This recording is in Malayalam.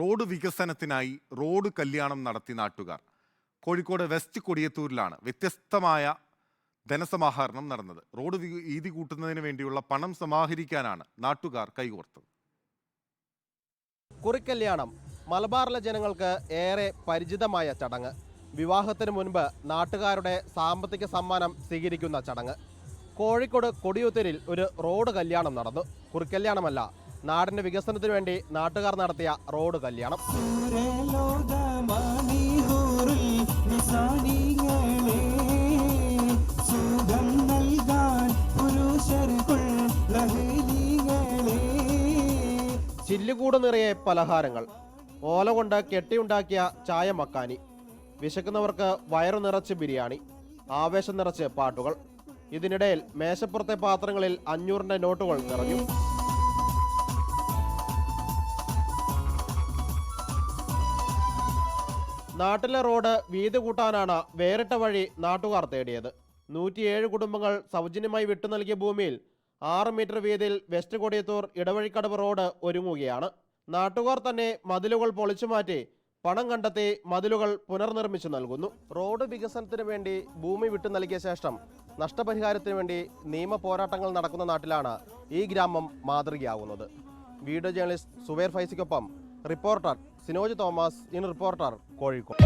റോഡ് വികസനത്തിനായി റോഡ് കല്യാണം നടത്തി നാട്ടുകാർ. കോഴിക്കോട് വെസ്റ്റ് കൊടിയത്തൂരിലാണ് വ്യത്യസ്തമായ ധനസമാഹരണം നടന്നത്. റോഡ് വീതി കൂട്ടുന്നതിന് വേണ്ടിയുള്ള പണം സമാഹരിക്കാനാണ് നാട്ടുകാർ കൈകോർത്തത്. കുറിക്കല്യാണം മലബാറിലെ ജനങ്ങൾക്ക് ഏറെ പരിചിതമായ ചടങ്ങ്. വിവാഹത്തിന് മുൻപ് നാട്ടുകാരുടെ സാമ്പത്തിക സമ്മാനം സ്വീകരിക്കുന്ന ചടങ്ങ്. കോഴിക്കോട് കൊടിയൂത്തരിൽ ഒരു റോഡ് കല്യാണം നടന്നു. കുറിക്കല്യാണമല്ല നാടിന്റെ വികസനത്തിനു വേണ്ടി നാട്ടുകാർ നടത്തിയ റോഡ് കല്യാണം. ചില്ലുകൂട് നിറയെ പലഹാരങ്ങൾ. ഓല കൊണ്ട് കെട്ടിയുണ്ടാക്കിയ ചായ മക്കാനി. വിശക്കുന്നവർക്ക് വയറു നിറച്ച് ബിരിയാണി. ആവേശം നിറച്ച് പാട്ടുകൾ. ഇതിനിടയിൽ മേശപ്പുറത്തെ പാത്രങ്ങളിൽ അഞ്ഞൂറിന്റെ നോട്ടുകൾ നിറഞ്ഞു. നാട്ടിലെ റോഡ് വീതി കൂട്ടാനാണ് വേറിട്ട വഴി നാട്ടുകാർ തേടിയത്. നൂറ്റിയേഴ് കുടുംബങ്ങൾ സൗജന്യമായി വിട്ടു നൽകിയ ഭൂമിയിൽ ആറ് മീറ്റർ വീതിയിൽ വെസ്റ്റ് കൊടിയത്തൂർ ഇടവഴിക്കടവ് റോഡ് ഒരുങ്ങുകയാണ്. നാട്ടുകാർ തന്നെ മതിലുകൾ പൊളിച്ചു മാറ്റി പണം കണ്ടെത്തി മതിലുകൾ പുനർനിർമ്മിച്ചു നൽകുന്നു. റോഡ് വികസനത്തിന് വേണ്ടി ഭൂമി വിട്ടു നൽകിയ ശേഷം നഷ്ടപരിഹാരത്തിന് വേണ്ടി നിയമ പോരാട്ടങ്ങൾ നടക്കുന്ന നാട്ടിലാണ് ഈ ഗ്രാമം മാതൃകയാവുന്നത്. Video journalist Subair ഫൈസിക്കൊപ്പം reporter Sinoj Thomas in reporter Kozhikode.